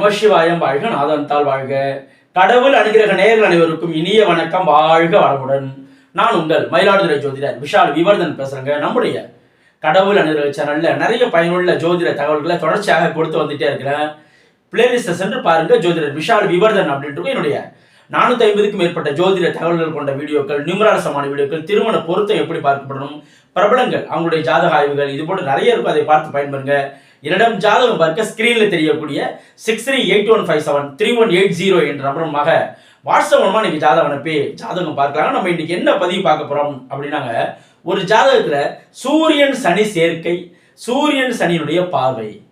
நமசிவாயம் வாழ்க நாதன்தால் வாழ்க. கடவுள் அனுகிரக நேர்கள் அனைவருக்கும் இனிய வணக்கம். வாழ்க வளமுடன். நான் உங்கள் மயிலாடுதுறை ஜோதிடர் விஷால் விவர்தன் பேசுறேங்க. நம்முடைய கடவுள் அனுகிரக சேனல்ல நிறைய பயனுள்ள ஜோதிட தகவல்களை தொடர்ச்சியாக கொடுத்து வந்துட்டே இருக்கிறேன். பிளேலிஸ்ட சென்று பாருங்க ஜோதிடர் விஷால் விவர்தன் அப்படின்ட்டு என்னுடைய நானூத்தி ஐம்பதுக்கும் மேற்பட்ட ஜோதிட தகவல்கள் கொண்ட வீடியோக்கள் நியூமராசமான வீடியோக்கள் திருமண பொருத்தம் எப்படி பார்க்கப்படணும் பிரபலங்கள் அவங்களுடைய ஜாதக ஆய்வுகள் இது போன்ற நிறைய இருக்கும். அதை பார்த்து பயன்பெறுங்க. என்னிடம் ஜாதகம் பார்க்க ஸ்கிரீன்ல தெரியக்கூடிய six three eight one five seven three one eight zero என்ற நம்பருமாக வாட்ஸ்அப் மூலமா நீங்க ஜாதகம் அனுப்பி ஜாதகம் பார்க்கலாம் நம்ம இன்னைக்கு என்ன பதிவு பார்க்க போறோம் அப்படின்னாங்க ஒரு ஜாதகத்துல சூரியன் சனி சேர்க்கை சூரியன் சனியினுடைய பார்வை.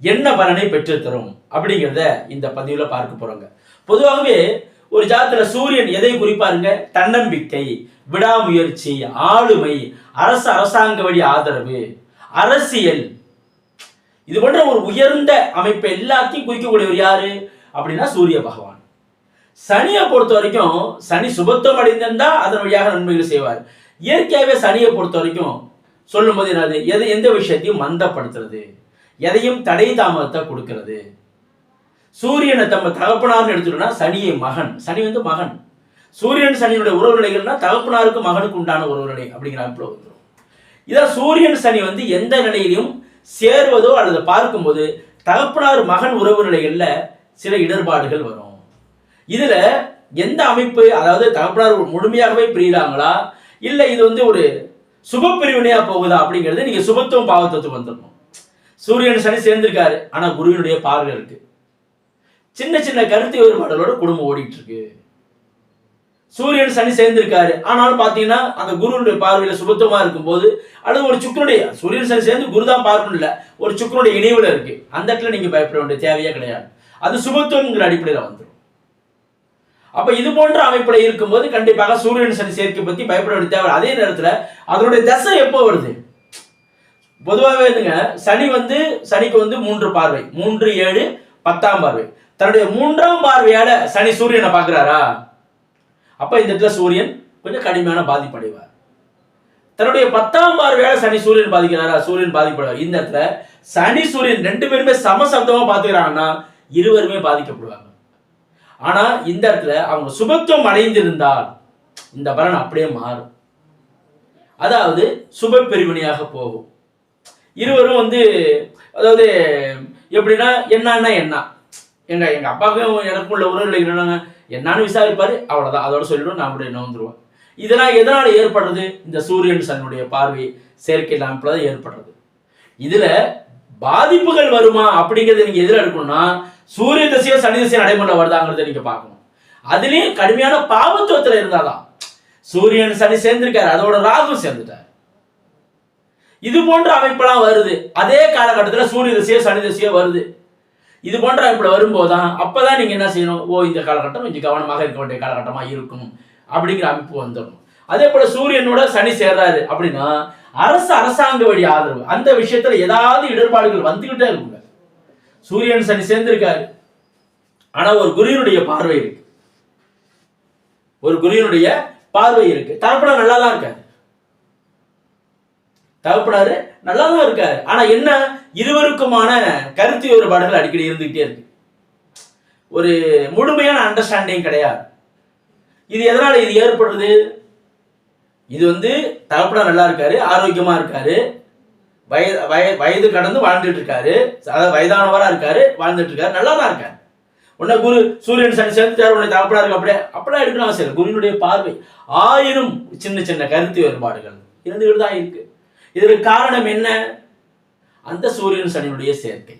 என்ன பலனை பெற்றுத்தரும் அப்படிங்கிறத இந்த பதிவுல பார்க்க போறோங்க. பொதுவாகவே ஒரு ஜாதத்துல சூரியன் எதை குறிப்பாருங்க? தன்னம்பிக்கை விடாமுயற்சி ஆளுமை அரசு அரசாங்க வழி ஆதரவு அரசியல் இது போன்ற ஒரு உயர்ந்த அமைப்பை எல்லாத்தையும் குறிக்கக்கூடியவர் யாரு? அப்படின்னா சூரிய பகவான். சனியை பொறுத்த வரைக்கும் சனி சுபத்துவம் அடைந்திருந்தா அதன் வழியாக நன்மைகள் செய்வார். இயற்கையாகவே சனியை பொறுத்த வரைக்கும் சொல்லும்போது என்னது? எது எந்த விஷயத்தையும் மந்தப்படுத்துறது. எதையும் தடை தாமதத்தை கொடுக்கிறது. சூரியனை தம்ம தகப்பனார்னு எடுத்துட்டோம்னா சனியை மகன். சனி வந்து மகன். சூரியன் சனியுடைய உறவு நிலைகள்னா தகப்பனாருக்கு மகனுக்கு உண்டான உறவு நிலை அப்படிங்கிற அமைப்பில் வந்துடும் இதான் சூரியன் சனி வந்து எந்த நிலையிலையும் சேருவதோ அல்லது பார்க்கும்போது தகப்பனார் மகன் உறவு நிலைகளில் சில இடர்பாடுகள் வரும். இதில் எந்த அமைப்பு அதாவது தகப்பனார் முழுமையாகவே பிரியிறாங்களா? இல்லை இது வந்து ஒரு சுப பிரிவினையாக போகுதா அப்படிங்கிறது நீங்கள் சுபத்துவம் பாவத்துவத்துக்கு வந்துடணும். சூரியன் சனி சேர்ந்திருக்காரு ஆனால் குருவினுடைய பார்வை இருக்கு. சின்ன சின்ன கருத்து வேறுபாடுகளோட குடும்பம் ஓடிட்டு இருக்கு. சூரியன் சனி சேர்ந்திருக்காரு. ஆனாலும் பார்த்தீங்கன்னா அந்த குருனுடைய பார்வையில் சுபத்துவமாக இருக்கும்போது அல்லது ஒரு சுக்கரனுடைய சூரியன் சனி சேர்ந்து குரு தான் பார்க்கணும் இல்லை ஒரு சுக்கரனுடைய இணைவில் இருக்கு. அந்த இடத்துல நீங்கள் பயப்பட வேண்டிய தேவையே கிடையாது. அது சுபத்துவங்கிற அடிப்படையில் வந்துடும் அப்போ இது போன்ற அமைப்பில் இருக்கும்போது கண்டிப்பாக சூரியன் சனி சேர்க்கை பற்றி பயப்பட வேண்டிய தேவை. அதே நேரத்துல அதனுடைய தசை எப்போ வருது? பொதுவாகவே வந்துங்க சனி வந்து சனிக்கு வந்து மூன்று பார்வை. மூன்று ஏழு பத்தாம் பார்வை. தன்னுடைய மூன்றாம் பார்வையால சனி சூரியனை பார்க்குறாரா? அப்போ இந்த இடத்துல சூரியன் கொஞ்சம் கடுமையான பாதிப்படைவார். தன்னுடைய பத்தாம் பார்வையால சனி சூரியன் பாதிக்கிறாரா? சூரியன் பாதிக்கப்படுவார் இந்த இடத்துல சனி சூரியன் ரெண்டு பேருமே சமசப்தமா பாத்துக்கிறாங்கன்னா இருவருமே பாதிக்கப்படுவாங்க. ஆனா இந்த இடத்துல அவங்க சுபத்துவம் அடைந்திருந்தால் இந்த பலன் அப்படியே மாறும். அதாவது சுப பிரிவினையாக போகும். இருவரும் வந்து அதாவது எப்படின்னா என்னன்னா என்ன? எங்க எங்க அப்பாவுக்கும் எனக்கும் உள்ள உறவுகள் என்னன்னா என்னன்னு விசாரிப்பாரு. அவ்வளவுதான். அதோட சொல்லிடும் நான் அப்படியே நவுந்துருவேன் இதெல்லாம் எதனால ஏற்படுறது? இந்த சூரியன் சன்னுடைய பார்வை செயற்கை அமைப்புல தான் ஏற்படுறது. இதுல பாதிப்புகள் வருமா? அப்படிங்கிறத நீங்க எதிர எடுக்கணும்னா சூரிய திசையோ சனி திசையோ நடைமுறை வருதாங்கிறத நீங்க பார்க்கணும். அதுலயும் கடுமையான பாவத்துவத்தில் இருந்தாதான் சூரியன் சனி சேர்ந்திருக்காரு. அதோட ராகு சேர்ந்துட்டார். இது போன்ற அமைப்பெல்லாம் வருது. அதே காலகட்டத்தில் சூரிய திசையோ சனி திசையோ வருது. இது போன்ற அமைப்புல வரும்போதுதான் அப்பதான் நீங்கள் என்ன செய்யணும்? ஓ இந்த காலகட்டம் கொஞ்சம் கவனமாக இருக்க வேண்டிய காலகட்டமாக இருக்கும் அப்படிங்கிற அமைப்பு வந்துடணும் அதே போல் சூரியனோட சனி சேர்றாரு அப்படின்னா அரசு அரசாங்க வழி ஆதரவு அந்த விஷயத்தில் ஏதாவது இடர்பாடுகள் வந்துக்கிட்டே இருக்குங்க சூரியன் சனி சேர்ந்திருக்காரு. ஆனால் ஒரு குருவினுடைய பார்வை இருக்கு. ஒரு குருவினுடைய பார்வை இருக்கு. தரப்பட நல்லா தான் இருக்காரு. தகப்பனாரு நல்லா தான் இருக்காரு. ஆனா என்ன இருவருக்குமான கருத்து வேறுபாடுகள் அடிக்கடி இருந்துகிட்டே இருக்கு. ஒரு முழுமையான அண்டர்ஸ்டாண்டிங் கிடையாது. இது எதனால இது ஏற்படுறது இது வந்து தகப்பனார் நல்லா இருக்காரு ஆரோக்கியமா இருக்காரு வயது வய வயது கடந்து வாழ்ந்துட்டு இருக்காரு அதாவது வயதானவரா இருக்காரு வாழ்ந்துட்டு இருக்காரு நல்லா தான் இருக்காரு. உன்ன குரு சூரியன் சனி சேர்ந்துட்டாரு உன்னை தகப்படா இருக்கு அப்படியே அப்படியே எடுக்கணும் அவசியம் குருவினுடைய பார்வை ஆயிரம் சின்ன சின்ன கருத்து வேறுபாடுகள். இருந்துகிட்டு தான் இருக்கு. இதற்கு காரணம் என்ன? அந்த சூரியன் சனியுடைய சேர்க்கை.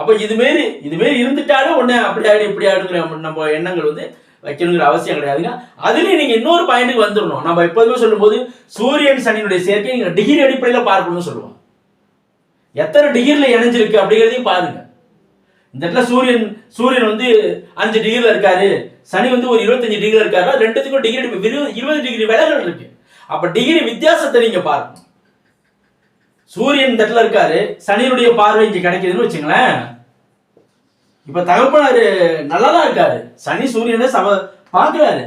அப்ப இதுமாரி இதுமாரி இருந்துட்டாலும் உடனே அப்படி ஆயிடும் இப்படி ஆயிடுங்கிற நம்ம எண்ணங்கள் வந்து வைக்கணுங்கிற அவசியம் கிடையாதுங்க அதுலயும் நீங்க இன்னொரு பாயிண்ட்டுக்கு வந்துடணும் நம்ம எப்போதுமே சொல்லும்போது சூரியன் சனியினுடைய சேர்க்கை நீங்க டிகிரி அடிப்படையில பார்க்கணும்னு சொல்லுவோம். எத்தனை டிகிரில இணைஞ்சிருக்கு அப்படிங்கிறதையும் பாருங்க. இந்த இடத்துல சூரியன் சூரியன் வந்து அஞ்சு டிகிரில இருக்காரு. சனி வந்து ஒரு இருபத்தஞ்சு டிகிரில இருக்காரு. ரெண்டுத்துக்கும் டிகிரி இருபது இருபது டிகிரி விலகல் இருக்கு. அப்ப டிகிரி வித்தியாசத்தை நீங்க பாருங்க. சூரியன் இந்த இடத்துல இருக்காரு சனியினுடைய பார்வை இங்க கிடைக்குதுன்னு வச்சுங்களேன். இப்ப தகப்பனாரு நல்லா தான் இருக்காரு. சனி சூரியனை சம பாக்குறாரு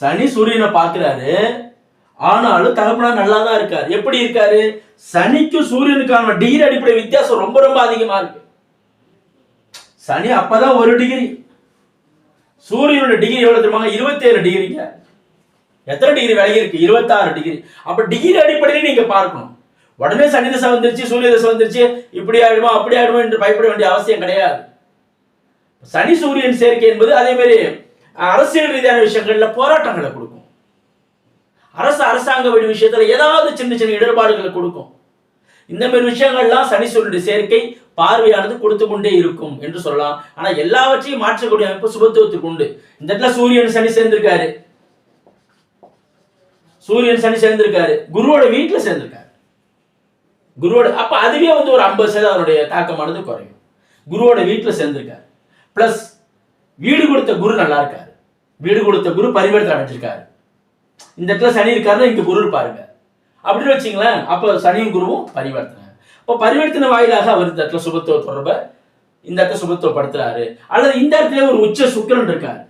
சனி சூரியனை பார்க்கிறாரு. ஆனாலும் தகப்பனார் நல்லா தான் இருக்காரு. எப்படி இருக்காரு? சனிக்கும் சூரியனுக்கான டிகிரி அடிப்படை வித்தியாசம் ரொம்ப ரொம்ப அதிகமா இருக்கு. சனி அப்பதான் ஒரு டிகிரி சூரியனோட டிகிரி எவ்வளவு தெரியுமா? இருபத்தி ஏழு டிகிரிங்க எத்தனை டிகிரி விலகி இருக்கு? இருபத்தாறு டிகிரி அப்ப டிகிரி அடிப்படையில நீங்க பார்க்கணும். உடனே சனி தசை வந்துருச்சு சூரிய தசை வந்துருச்சு இப்படி ஆயிடுமா அப்படி ஆயிடுமா என்று பயப்பட வேண்டிய அவசியம் கிடையாது. சனி சூரியன் சேர்க்கை என்பது அதே மாதிரி அரசியல் ரீதியான விஷயங்கள்ல போராட்டங்களை கொடுக்கும். அரசு அரசாங்க வழி விஷயத்துல ஏதாவது சின்ன சின்ன இடர்பாடுகளை கொடுக்கும். இந்த மாதிரி விஷயங்கள்லாம் சனி சூரியனுடைய சேர்க்கை பார்வையானது கொடுத்து கொண்டே இருக்கும் என்று சொல்லலாம். ஆனா எல்லாவற்றையும் மாற்றக்கூடிய அமைப்பு சுபத்துவத்துக்கு உண்டு. இந்த இடத்துல சூரியன் சனி சேர்ந்திருக்காரு. சூரியன் சனி சேர்ந்திருக்காரு. குருவோட வீட்டில் சேர்ந்திருக்காரு. குருவோட அப்ப அதுவே வந்து ஒரு ஐம்பது சதவீதம் அவருடைய தாக்கமானது குறையும். குருவோட வீட்டில் சேர்ந்திருக்காரு. பிளஸ் வீடு கொடுத்த குரு நல்லா இருக்காரு. வீடு கொடுத்த குரு பரிவர்த்தனை அடைஞ்சிருக்காரு. இந்த இடத்துல சனி இருக்காருன்னா இங்க குரு இருப்பாருங்க. அப்படின்னு வச்சுங்களேன் அப்போ சனியும் குருவும் பரிவர்த்தனை. அப்போ பரிவர்த்தனை வாயிலாக அவர் இந்த இடத்துல சுபத்துவ தொடர்பை இந்த இடத்துல சுபத்துவப்படுத்துறாரு. அல்லது இந்த இடத்துல ஒரு உச்ச சுக்கரன் இருக்காரு.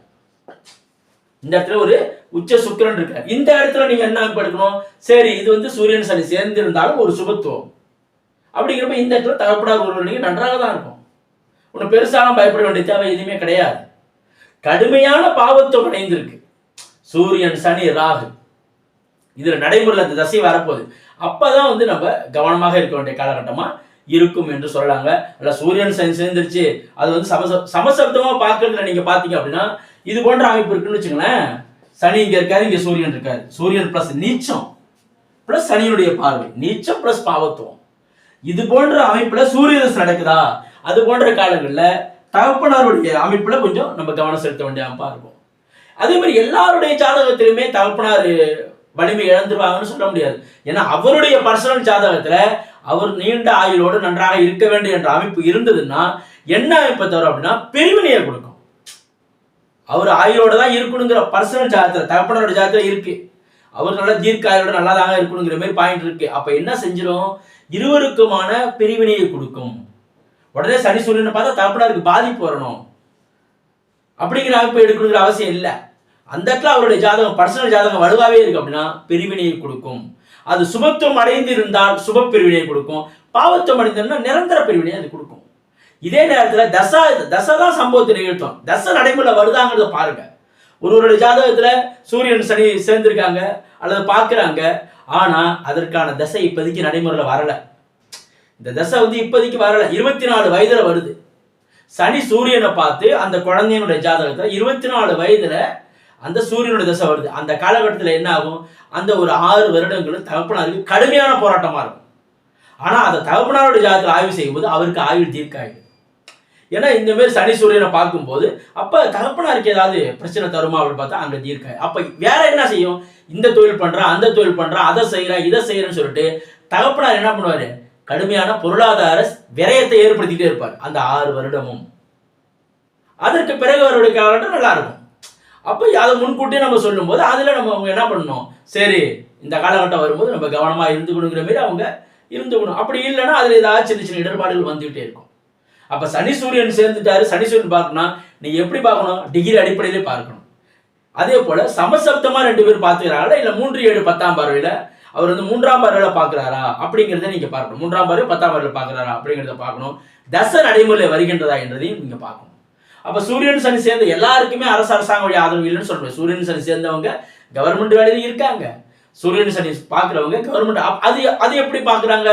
இந்த இடத்துல ஒரு உச்ச சுக்கரன் இருக்காரு. இந்த இடத்துல நீங்க என்ன படுக்கணும் சரி இது வந்து சூரியன் சனி சேர்ந்து இருந்தாலும் ஒரு சுபத்துவம். அப்படிங்கிறப்ப இந்த இடத்துல தகப்படாத ஒரு நீங்க நன்றாக தான் இருக்கும். ஒன்றும் பெருசாலாம் பயப்பட வேண்டிய தேவை எதுவுமே கிடையாது. கடுமையான பாவத்துவம் அடைந்திருக்கு. சூரியன் சனி ராகு. இதுல நடைமுறையில் அந்த தசை வரப்போகுது. அப்பதான் வந்து நம்ம கவனமாக இருக்க வேண்டிய காலகட்டமா இருக்கும் என்று சொல்றாங்க அல்ல சூரியன் சனி சேர்ந்துருச்சு. அது வந்து சமச சமசப்தமா பார்க்கறதுல நீங்க பாத்தீங்க அப்படின்னா இது போன்ற அமைப்பு இருக்குன்னு வச்சுங்களேன் சனி இங்க இருக்காரு இங்க சூரியன் இருக்காரு. சூரியன் பிளஸ் நீச்சம் பிளஸ் சனியுடைய பார்வை. நீச்சம் பிளஸ் பாவத்துவம். இது போன்ற அமைப்புல சூரிய நடக்குதா? அது போன்ற காலங்களில் தகப்பனாருடைய அமைப்புல கொஞ்சம் நம்ம கவனம் செலுத்த வேண்டிய அமைப்பா இருக்கும். அதே மாதிரி எல்லாருடைய ஜாதகத்திலுமே தகப்பனார் வலிமை இழந்துருவாங்கன்னு சொல்ல முடியாது. ஏன்னா அவருடைய பர்சனல் ஜாதகத்துல அவர் நீண்ட ஆயுளோடு நன்றாக இருக்க வேண்டும் என்ற அமைப்பு இருந்ததுன்னா என்ன அமைப்பை தவிர அப்படின்னா பெருவினையை கொடுக்கும் அவர் ஆயுளோட தான் இருக்கணுங்கிற பர்சனல் ஜாதகத்துல தகப்பனோட ஜாதகத்துல இருக்கு. அவர் நல்ல தீர்க்க ஆயுளோட நல்லா தான் இருக்கணுங்கிற மாதிரி பாயிண்ட் இருக்கு. அப்ப என்ன செஞ்சிடும் இருவருக்குமான பிரிவினையை கொடுக்கும். உடனே சனி சூரியனை பார்த்தா தகப்பனாருக்கு பாதிப்பு வரணும். அப்படிங்கிற அமைப்பு எடுக்கணுங்கிற அவசியம் இல்லை. அந்த இடத்துல அவருடைய ஜாதகம் பர்சனல் ஜாதகம் வலுவாகவே இருக்கு அப்படின்னா பிரிவினையை கொடுக்கும். அது சுபத்துவம் அடைந்து இருந்தால் சுப பிரிவினையை கொடுக்கும். பாவத்துவம் அடைந்திருந்தால் நிரந்தர பிரிவினையை அது கொடுக்கும். இதே நேரத்தில் தசா தசை தான் சம்பவத்தை நிகழ்த்தும். தசை நடைமுறை வருதாங்கிறத பாருங்க. ஒருவருடைய ஜாதகத்தில் சூரியன் சனி சேர்ந்திருக்காங்க அல்லது பார்க்குறாங்க ஆனால் அதற்கான தசை இப்போதைக்கு நடைமுறையில் வரலை. இந்த தசை வந்து இப்போதைக்கு வரலை. இருபத்தி நாலு வயதில் வருது. சனி சூரியனை பார்த்து அந்த குழந்தையினுடைய ஜாதகத்தில் இருபத்தி நாலு வயதில் அந்த சூரியனுடைய தசை வருது. அந்த காலகட்டத்தில் என்ன ஆகும்? அந்த ஒரு ஆறு வருடங்களும் தகப்பனாருக்கு கடுமையான போராட்டமாக இருக்கும். ஆனால் அந்த தகப்பனாருடைய ஜாதகத்தில் ஆய்வு செய்யும்போது அவருக்கு ஆயுள் தீர்க்காயுது. ஏன்னா இந்த மாதிரி சனி சூரியனை பார்க்கும்போது அப்போ தகப்பனாருக்கு ஏதாவது பிரச்சனை தருமா அப்படின்னு பார்த்தா அங்கே தீர்க்காய் அப்போ வேற என்ன செய்யும்? இந்த தொழில் பண்ணுறான் அந்த தொழில் பண்ணுறான் அதை செய்கிறான் இதை செய்கிறேன்னு சொல்லிட்டு தகப்பனார் என்ன பண்ணுவார்? கடுமையான பொருளாதார விரயத்தை ஏற்படுத்திக்கிட்டே இருப்பார். அந்த ஆறு வருடமும். அதற்கு பிறகு அவருடைய காலகட்டம் நல்லா இருக்கும். அப்போ அதை முன்கூட்டியே நம்ம சொல்லும்போது அதில் நம்ம அவங்க என்ன பண்ணணும்? சரி இந்த காலகட்டம் வரும்போது நம்ம கவனமாக இருந்துக்கணுங்கிற மாதிரி அவங்க இருந்துக்கணும். அப்படி இல்லைன்னா அதில் ஏதாவது சின்ன சின்ன இடர்பாடுகள் வந்துகிட்டே இருக்கும். அப்போ சனி சூரியன் சேர்ந்துட்டாரு சனி சூரியன் பார்க்கணும் நீ எப்படி பார்க்கணும்? டிகிரி அடிப்படையிலே பார்க்கணும். அதே போல சமசப்தமா ரெண்டு பேர் பார்த்துக்கிறாங்களா இல்லை மூன்று ஏழு பத்தாம் பார்வையில் அவர் வந்து மூன்றாம் பார்வையில் பார்க்குறாரா? அப்படிங்கிறத நீங்கள் பார்க்கணும். மூன்றாம் பார்வை பத்தாம் பார்வையில் பார்க்குறாரா அப்படிங்கிறத பார்க்கணும். தச நடைமுறையில வருகின்றதா என்றதையும் நீங்கள் பார்க்கணும். அப்ப சூரியன் சனி சேர்ந்த எல்லாருக்குமே அரசு அரசாங்க வழி ஆதரவு இல்லைன்னு சொல்றேன். சூரியன் சனி சேர்ந்தவங்க கவர்மெண்ட் வேலையில இருக்காங்க. சூரியன் சனி பார்க்குறவங்க கவர்மெண்ட் அது அது எப்படி பார்க்குறாங்க?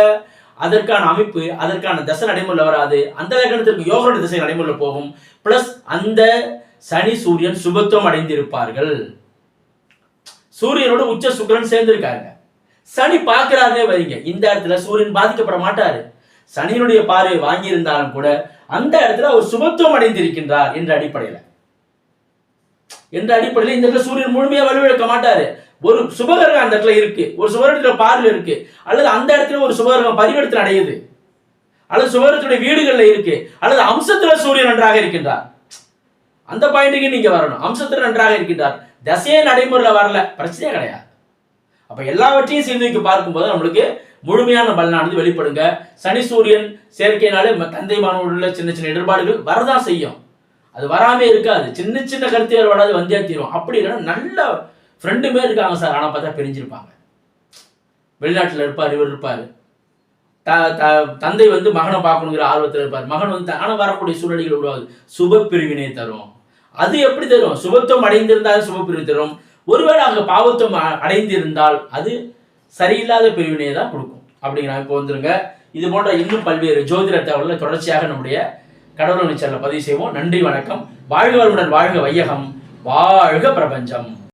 அதற்கான அமைப்பு அதற்கான தசை நடைமுறையில் வராது. அந்த லக்கணத்திற்கு யோகோட திசை நடைமுறையில் போகும். பிளஸ் அந்த சனி சூரியன் சுபத்துவம் அடைந்திருப்பார்கள். சூரியனோட உச்ச சுக்கிரன் சேர்ந்திருக்காங்க சனி பார்க்கிறாரே வரீங்க இந்த இடத்துல சூரியன் பாதிக்கப்பட மாட்டாரு. சனியினுடைய பார்வை வாங்கியிருந்தாலும் கூட அந்த இடத்துல அவர் சுபத்துவம் அடைந்திருக்கின்றார் என்ற அடிப்படையில். என்ற அடிப்படையில் இந்த இடத்துல சூரியன் முழுமையா வலுவிழக்க மாட்டாரு. ஒரு சுபகிரகம் அந்த இடத்துல இருக்கு. ஒரு சுபகிரகத்துல பார்வை இருக்கு. அல்லது அந்த இடத்துல ஒரு சுபகிரகம் பரிவர்த்தனை அடையுது. அல்லது சுபகரத்துடைய வீடுகள்ல இருக்கு. அல்லது அம்சத்துல சூரியன் நன்றாக இருக்கின்றார். அந்த பாயிண்ட்டுக்கு நீங்க வரணும். அம்சத்துல நன்றாக இருக்கின்றார். தசையே நடைமுறையில வரல. பிரச்சனையே கிடையாது. அப்ப எல்லாவற்றையும் சேர்ந்து பார்க்கும்போது நம்மளுக்கு முழுமையான பலனானது வெளிப்படுங்க. சனி சூரியன் சேர்க்கையினாலே ம- தந்தை உள்ள சின்ன சின்ன இடர்பாடுகள் வரதான் செய்யும். அது வராமே இருக்காது. சின்ன சின்ன கருத்து வேறுபாடாது வந்தே தீரும். அப்படி இல்லைன்னா நல்ல ஃப்ரெண்டுமே இருக்காங்க சார் ஆனால் பார்த்தா பிரிஞ்சிருப்பாங்க. வெளிநாட்டில் இருப்பார் இவர் இருப்பார். த த தந்தை வந்து மகனை பார்க்கணுங்கிற ஆர்வத்தில் இருப்பார். மகன் வந்து ஆனால் வரக்கூடிய சூழ்நிலைகள் உருவாகுது சுப பிரிவினை தரும். அது எப்படி தரும்? சுபத்துவம் அடைந்திருந்தால் சுப பிரிவு தரும். ஒருவேளை அங்கே பாவத்துவம் அ- அடைந்திருந்தால் அது சரியில்லாத பிரிவினையை தான் கொடுக்கும். அப்படிங்கிற இப்போ வந்துருங்க. இது போன்ற இன்னும் பல்வேறு ஜோதிட தகவல்களை தொடர்ச்சியாக நம்முடைய கடவுள் சேனலை பதிவு செய்வோம். நன்றி வணக்கம். வாழ்க வளமுடன் வாழ்க வையகம். வாழ்க பிரபஞ்சம்.